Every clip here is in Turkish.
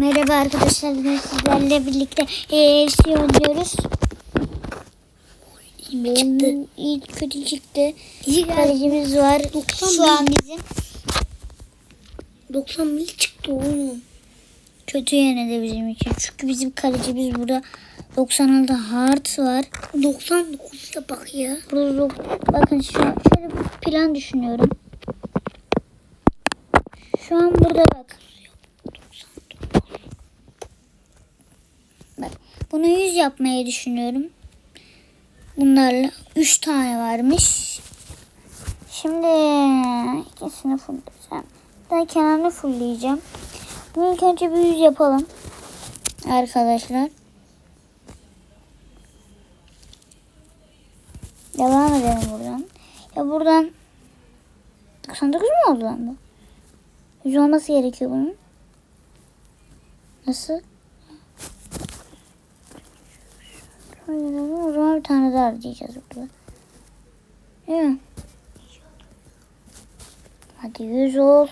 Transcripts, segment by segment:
Merhaba arkadaşlar. Bugün sizlerle birlikte şey oynuyoruz. Benim ilk kötü çıktı. İyi. Kalecimiz var. Doksan Şu bir. an bizim. 91 çıktı oğlum. Kötü yine de bizim için. Çünkü bizim kalecimiz burada 96 hard var. 99 ya bak ya. Burada dok- bakın şu an şöyle bir plan düşünüyorum. Şu an burada bak. Bak bunu 100 yapmayı düşünüyorum. Bunlarla 3 tane varmış. Şimdi ikisini fullleyeceğim. Daha kenarını fullleyeceğim. Bunu ilk önce bir 100 yapalım. Arkadaşlar. Devam edelim buradan. Ya buradan 99 mu oldu lan bu? 100 olması gerekiyor bunun. Nasıl? O zaman bir tane daha arayacağız burada. Değil mi? Hadi 100 ol.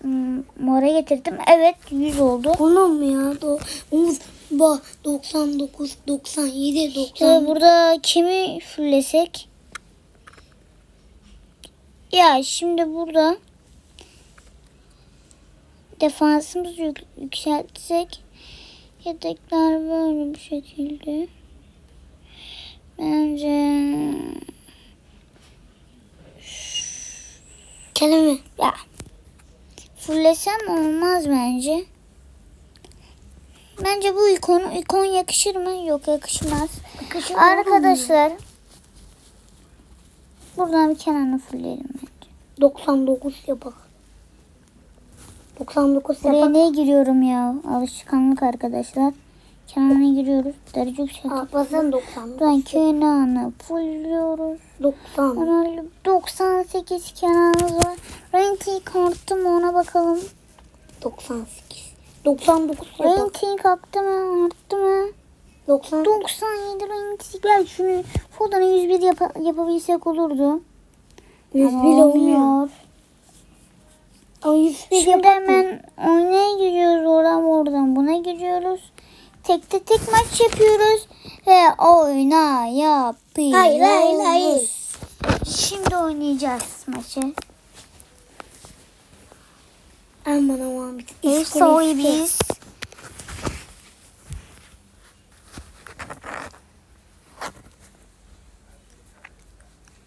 Hmm, mora getirdim. Evet 100 oldu. Oğlum ya. Do Umut bak 99, 97, 90. Şimdi burada kimi fullesek? Ya şimdi burada defansımızı yük- yükseltsek yedekler böyle bir şekilde bence Kelime. ya fullesem olmaz bence. Bence bu ikonu ikon yakışır mı? Yok yakışmaz. Yakışır Arkadaşlar buradan bir kenarını fulleyelim bence. 99 ya bak. 99 ya Buraya bak. ne giriyorum ya? Alışkanlık arkadaşlar. Kenarına giriyoruz. Derece yükseltip. Aa, bazen 99. Buradan kenarını fulluyoruz. 90. Kenarlı 98 kenarımız var. Renting arttı mı ona bakalım. 98. 99 ya bak. Renting arttı mı? Arttı mı? 90. 97 renting. Gel şunu fotoğrafı 101 yap yapabilsek olurdu. 100 Ama bile olmuyor. Ama 101 Şimdi yapalım. hemen oynaya giriyoruz oradan oradan buna giriyoruz. Tekte tek maç yapıyoruz ve oyna yapıyoruz. Hayır, hayır, hayır. Şimdi oynayacağız maçı. Aman aman. Ev iskelesi. sahibiyiz.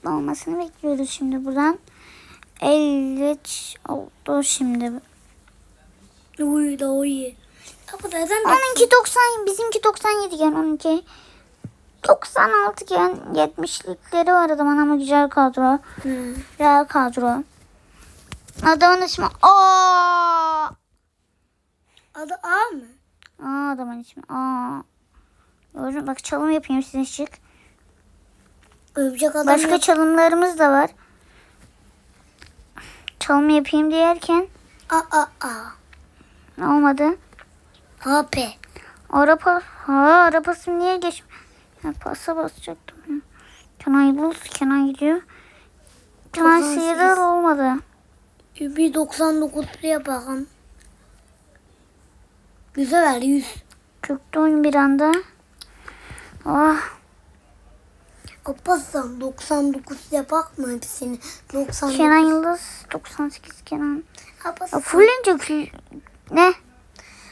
Olmasını bekliyoruz şimdi buradan. 50 oldu şimdi. Uy da uy. Ya bu neden Onunki 90, bizimki 97 gen, onunki 96 gen, 70'likleri var adamın ama güzel kadro. Hı. Güzel kadro. Adamın ismi Aa. Adı A mı? Aa adamın ismi mü? Bak çalım yapayım size şık. Övecek adam Başka yok. çalımlarımız da var. Çalım yapayım diyerken A A A. olmadı. A P. Araba, ha arabası niye geç? Ha, pasa basacaktım ya. Kenan bul, Kenan gidiyor. Kenan 98. sıyırır olmadı. Bir 99 liraya bakalım. Güzel ver 100. Çöktü oyun bir anda. Ah, Kapatsan 99 yapak mı hepsini? 99. Kenan Yıldız 98 Kenan. Ya Kapatsan. fullince. Ne?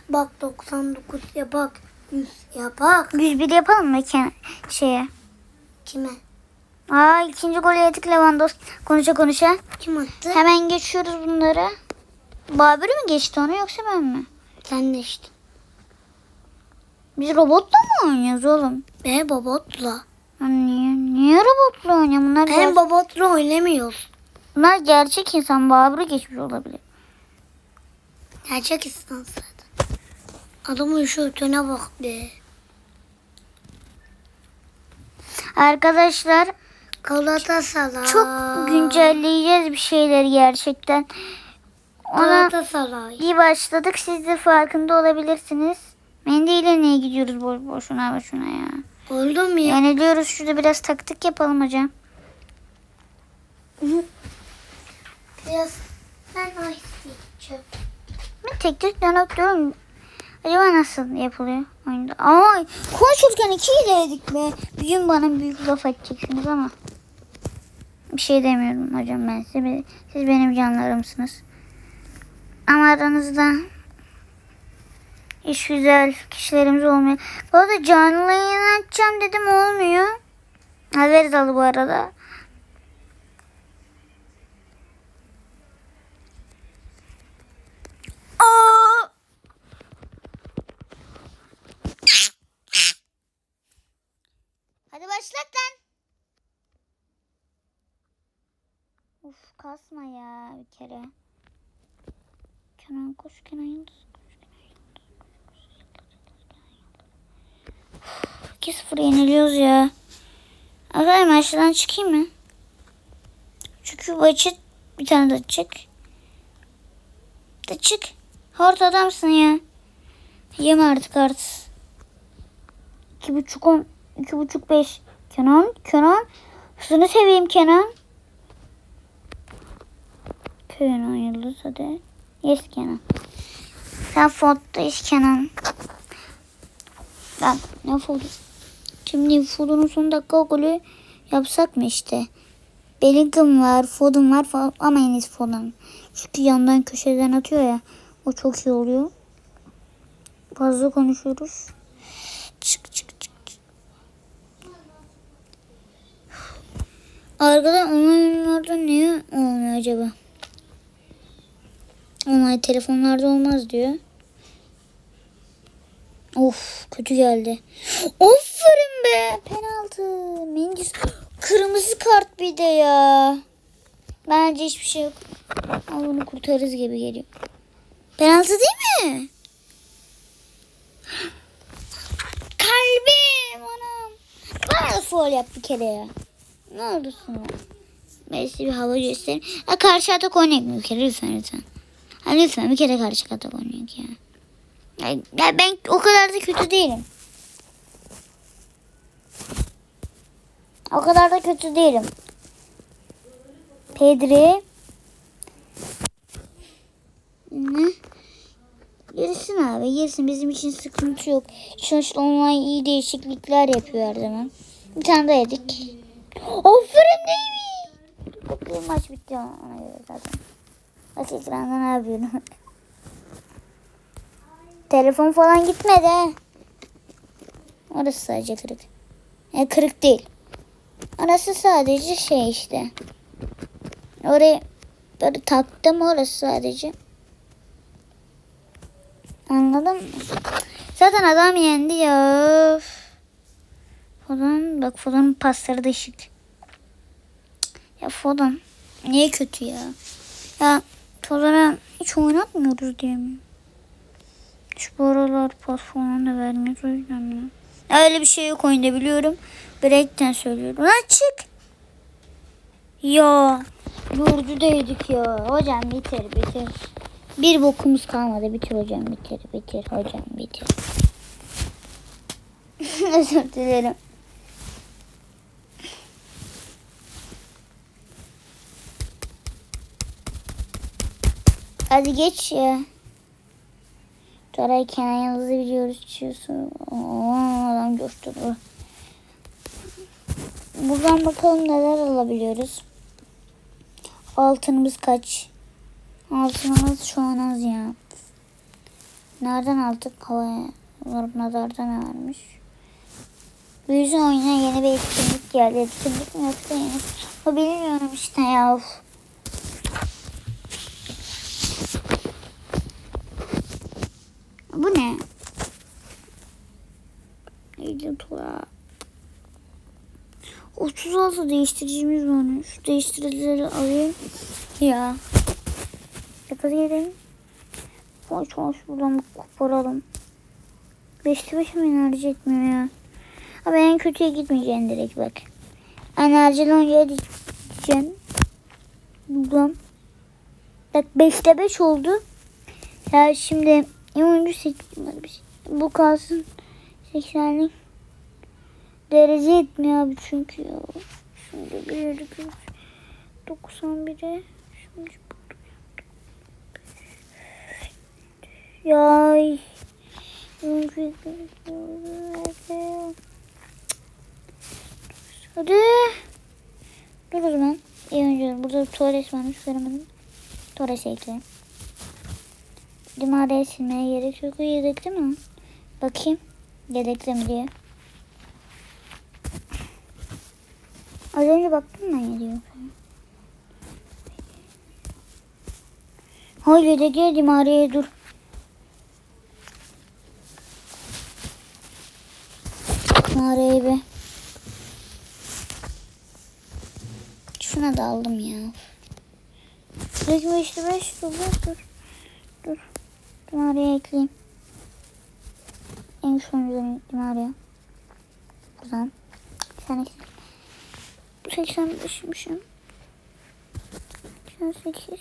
Bak 99 yapak. 100 yapak. 101 yapalım mı Ken şeye? Kime? Aa ikinci golü yedik Lewandowski. Konuşa konuşa. Kim attı? Hemen geçiyoruz bunları. Babür mü geçti onu yoksa ben mi? Sen işte. Biz robotla mı oynuyoruz oğlum? Be babotla. Niye? Niye robotla oynuyor? Bunlar, Hem ger- babotla oynamıyoruz. bunlar gerçek insan. Babür'ü geçmiş olabilir. Gerçek insan zaten. Adamın şu ötene bak be. Arkadaşlar Galatasaray. çok güncelleyeceğiz bir şeyleri gerçekten. Ona Galatasaray. iyi başladık. Siz de farkında olabilirsiniz. Mendiyle niye gidiyoruz boş boşuna boşuna ya? Oldu mu ya? Yani diyoruz şurada biraz taktik yapalım hocam. Biraz ben ice içeceğim. Bir tek tek diyorum. Acaba nasıl yapılıyor oyunda? Ama konuşurken iki ilerledik be. Bir gün bana büyük laf edeceksiniz ama. Bir şey demiyorum hocam ben size. Siz benim canlarımsınız. Ama aranızda iş güzel kişilerimiz olmuyor. Bu arada canlı yayın açacağım dedim olmuyor. Haber dalı bu arada. Aa! Hadi başlat lan. Kasma ya bir kere. Kenan koş Kenan Yıldız. koş, Kenan Yıldız, koş, koş, Yıldız, Yıldız, Kenan Yıldız. Uf, 2-0 yeniliyoruz ya. Arkadaşlar ben şuradan çıkayım mı? Çünkü bu açık bir tane de çık. De çık. Hort adamsın ya. Yeme artık artık. İki buçuk on, iki buçuk beş. Kenan, Kenan. Hızını seveyim Kenan. Kenan Yıldız hadi. Yes Kenan. Sen foddayız Kenan. Lan ne fodu? Şimdi Fodun'un son dakika golü yapsak mı işte? Bellingham var, Foden var ama en iyisi Foden. Çünkü yandan köşeden atıyor ya. O çok iyi oluyor. Fazla konuşuyoruz. Çık çık çık. çık. Arkada online'larda niye olmuyor acaba? Online telefonlarda olmaz diyor. Of kötü geldi. Aferin Penaltı. Mendes. Kırmızı kart bir de ya. Bence hiçbir şey yok. Ama bunu kurtarırız gibi geliyor. Penaltı değil mi? Kalbim anam. Bana da foul yap bir kere ya. Ne oldu sana? Ben bir hava göstereyim. Ha, karşı atak oynayalım bir kere lütfen lütfen. Ha, lütfen bir kere karşı atak oynayalım ya. Ya, ya ben o kadar da kötü değilim. O kadar da kötü değilim. Pedri. Girsin abi girsin bizim için sıkıntı yok. Sonuçta online iyi değişiklikler yapıyor her zaman. Bir tane daha yedik. Aferin mi? Bir maç bitti ona göre zaten. Maç ekranda ne yapıyorum? Telefon falan gitmedi. Orası sadece kırık. E, kırık değil. Orası sadece şey işte. Oraya böyle taktım orası sadece. Anladın mı? Zaten adam yendi ya. Fodan bak Fodan'ın pasları şık. Ya Fodan niye kötü ya? Ya Fodan'a hiç oynatmıyoruz diye mi? Şu bu aralar pas falan da vermiyoruz. Öyle bir şey yok oyunda biliyorum. Break'ten söylüyorum. Lan çık. Ya. Yorucu değdik ya. Hocam bitir bitir. Bir bokumuz kalmadı. Bitir hocam bitir. Bitir hocam bitir. Özür dilerim. Hadi geç ya. Toray Kenan Yıldız'ı biliyoruz. Oo, adam coşturdu. Buradan bakalım neler alabiliyoruz. Altınımız kaç? Altınımız şu an az ya. Nereden aldık? Havaya nazarda ne varmış? Büyüsün oyuna yeni bir etkinlik geldi. Etkinlik mi yoksa yeni? O bilmiyorum işte ya. Bu ne? Eylül Tura. 36 değiştiricimiz var. Şu değiştiricileri alayım. Ya. Yakası gidelim. Boş boş buradan bir koparalım. 5'te 5 mi enerji etmiyor ya? Abi en kötüye gitmeyeceğim direkt bak. Enerjili oynaya diyeceğim. Buradan. Bak 5'te 5 oldu. Ya şimdi oyuncu seçtim. Hadi bir şey. Bu kalsın. 80'lik derece etmiyor abi çünkü ya. Şimdi bir 91'e şimdi Ya. Hadi. Dur o zaman. İyi önce burada tuvalet varmış göremedim. Tuvalet ekleyelim. Limareye silmeye gerek yok. Yedekli mi? Bakayım. Yedekli mi diye. Az önce baktım ben yediyor. Hayır yedekli limareye dur. Limareye bir. Şuna da aldım ya. Dökme işte beş dur dur dur. Limareye ekleyeyim. En sonuncu limareye. Buradan. Sen 85'mişim. 88.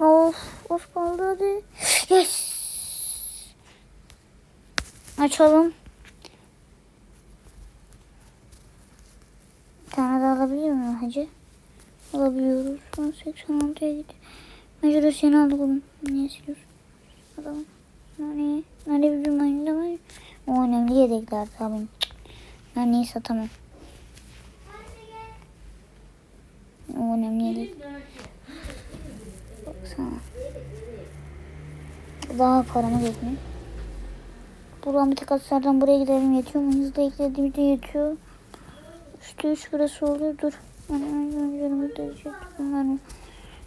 Of, of kaldı hadi. Yes. Açalım. Bir tane daha alabiliyor muyum hacı? Alabiliyoruz. Şu an 86'ya gidiyor. Mecbur seni aldık oğlum. Niye siliyorsun? Adamım. Nane, nane bir oyunda var. O önemli yedekler tabii. Naneyi satamam. Önemli yedek. Baksana. Daha paramız yetmiyor. Buradan bir tek hasardan buraya gidelim yetiyor mu? Hızlı eklediğimde yetiyor. Üstü üç burası oluyor. Dur. Yani önce önce diyecek. Bunların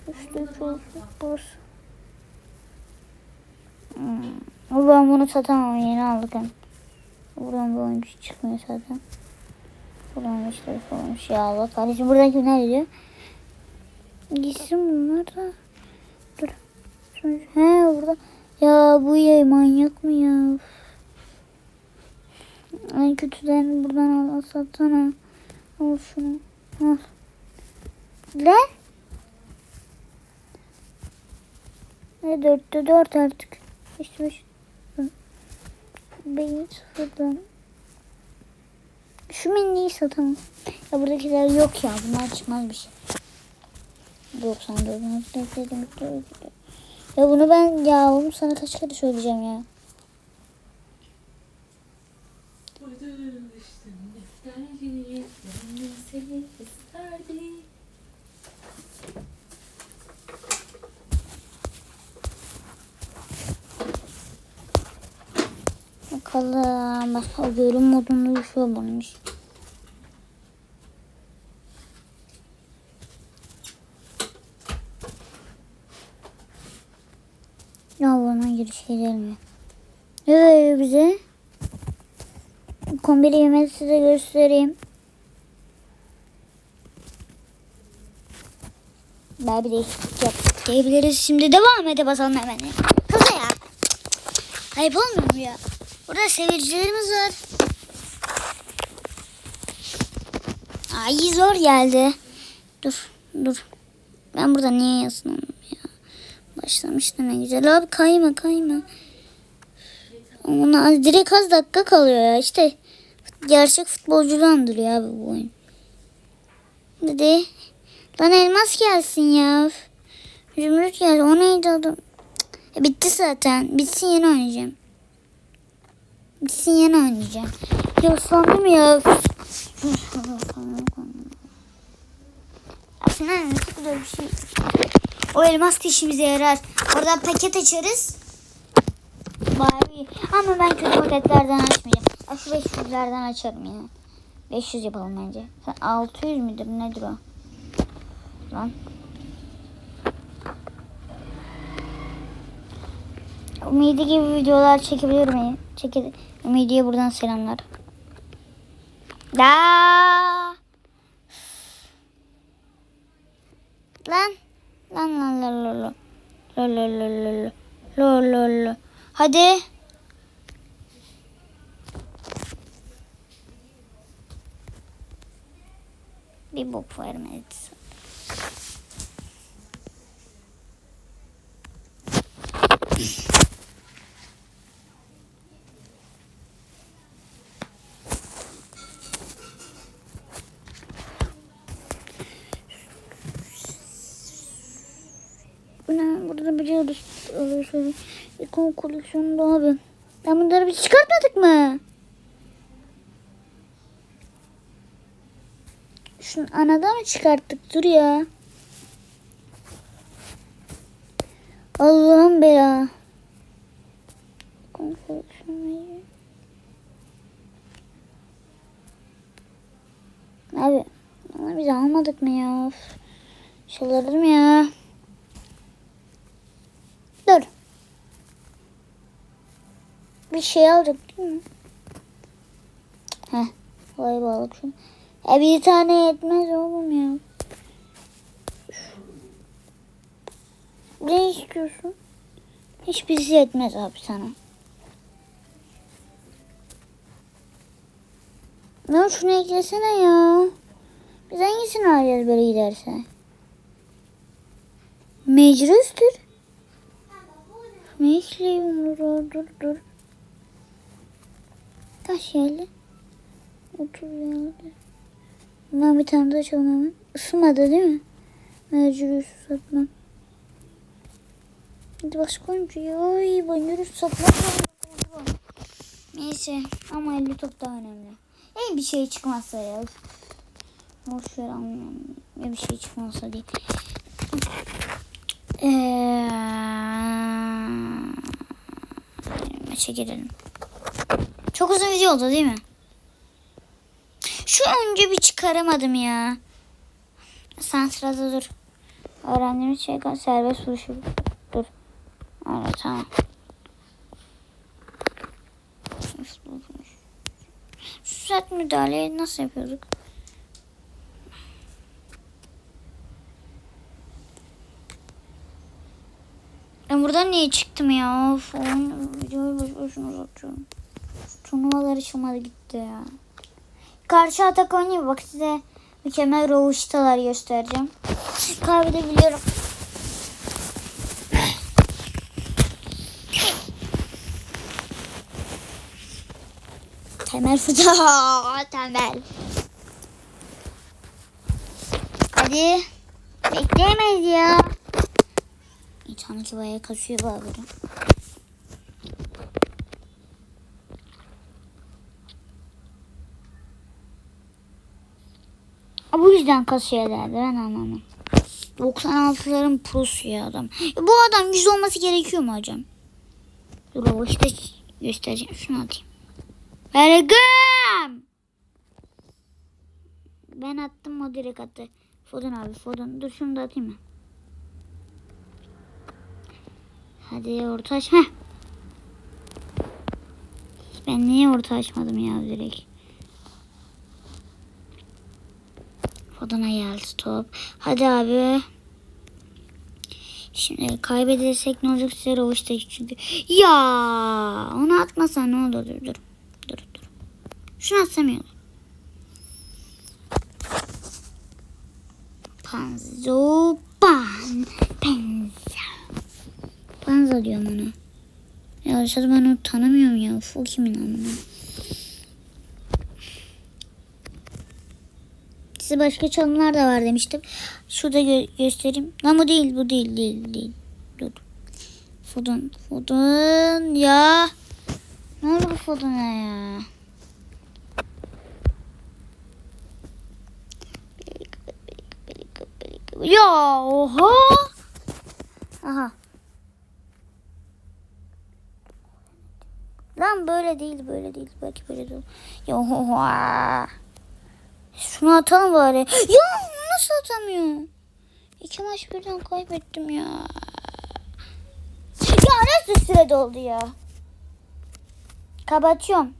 üstü üç olsun. Burası. Hmm. Ben bunu satamam. Yeni aldık hem. Buradan bir oyuncu çıkmıyor zaten. Buradan işte olmuş. Ya Allah kahretsin. Buradan kimler geliyor? Gitsin bunlar da. Dur. He burada. Ya bu ya manyak mı ya? En kötüden buradan al satsana. Al şunu. Al. Ne? Ne dörtte dört artık. İşte beş. Beyin sıfırdan. Şu miniyi satamam. Ya buradakiler yok ya. Bunlar çıkmaz bir şey. 94 dedim. Ya bunu ben ya oğlum sana kaç kere söyleyeceğim ya. Bakalım. Bak o görün modunda düşüyor bunun iş. Ya bana giriş gelmiyor. Ne veriyor bize? Kombili yemeği size göstereyim. Ben bir değişiklik yaptık diyebiliriz. Şimdi devam ede basalım hemen. Hızlı ya. Ayıp olmuyor mu ya? Burada seyircilerimiz var. Ay zor geldi. Dur dur. Ben burada niye yazmam ya? Başlamıştı ne güzel. Abi kayma kayma. Ona direkt az dakika kalıyor ya. İşte gerçek futbolcuları andırıyor abi bu oyun. Hadi. Lan elmas gelsin ya. Zümrüt geldi. O neydi adam? Cık, bitti zaten. Bitsin yeni oynayacağım. Bitsin yeni oynayacağım. Ya sandım ya. Aslında ne kadar bir şey. O elmas da işimize yarar. Oradan paket açarız. Bari. Ama ben kötü paketlerden açmayacağım. Ya Şu 500'lerden açarım ya. 500 yapalım bence. Sen 600 müdür nedir o? Lan. Ümidi gibi videolar çekebilir miyim? Çeke Ümidi'ye buradan selamlar. Da. Lan. Lan lan lan lan lan. Lo lo lo lo lo. Lo lo. Hadi. Bir bok vermedi. Ne, biliyoruz. Öyle şöyle. İkon koleksiyonunda abi. Ben bunları biz çıkartmadık mı? Şunu anada mı çıkarttık? Dur ya. Allah'ım be ya. İkon koleksiyonu. Abi ama biz almadık mı ya? Of. Ya. Dur. Bir şey aldık değil mi? Heh. Vay balık şunu. E bir tane yetmez oğlum ya. Ne istiyorsun? Hiçbirisi yetmez abi sana. Lan şunu eklesene ya. Biz hangisini alacağız böyle giderse? Meclistir. Ne ekleyeyim dur dur dur. Kaç geldi? 30 geldi. Ben bir tane daha açalım hemen. Isınmadı değil mi? Mercürüsü satmam. Hadi başka oyuncu. Ay ben yürüyüş satmam. Neyse ama 50 top daha önemli. İyi bir şey çıkmazsa ya. Boş ver anlamam. Ya bir şey çıkmazsa değil. Eee... Maça girelim. Çok uzun video oldu değil mi? Şu önce bir çıkaramadım ya. Sen sırada dur. Öğrendiğimiz şey serbest vuruşu. Dur. Evet tamam. Saat müdahaleyi nasıl yapıyorduk? Buradan niye çıktım ya? Of, oyun, videoyu boş boşuna uzatıyorum. Turnuvalar açılmadı gitti ya. Karşı atak oynayayım. Bak size mükemmel rovaştalar göstereceğim. Kaybedebiliyorum. Temel fıda. Temel. Hadi. Bekleyemeyiz ya. İnternet bayağı kaçıyor bu arada. Bu yüzden kasıyor herhalde ben anlamam. 96'ların prosu ya adam. E, bu adam 100 olması gerekiyor mu hocam? Dur o işte göstereceğim. Şunu atayım. Vergim! Ben attım o direkt attı. Foden abi Foden. Dur şunu da atayım mı? Hadi orta aç. Heh. Ben niye orta açmadım ya direkt? Foden'a geldi top. Hadi abi. Şimdi kaybedersek ne olacak size rovaşta çünkü. Ya onu atmasan ne olur dur dur. Dur dur. Şunu atsam iyi olur. Panzo pan. Penza. Panza diyorum ona. Ya aşağıda ben onu tanımıyorum ya. Fu kimin amına. Size başka çalımlar da var demiştim. Şurada gö- göstereyim. Lan bu değil, bu değil, değil, değil. Dur. Fodun, Fodun ya. Ne oldu bu Fodun'a ya? Ya oha. Aha. Lan böyle değil, böyle değil. Belki böyle değil. Ya oha. Şunu atalım bari. Ya nasıl atamıyor? İki maç birden kaybettim ya. Ya nasıl süre doldu ya? Kapatıyorum.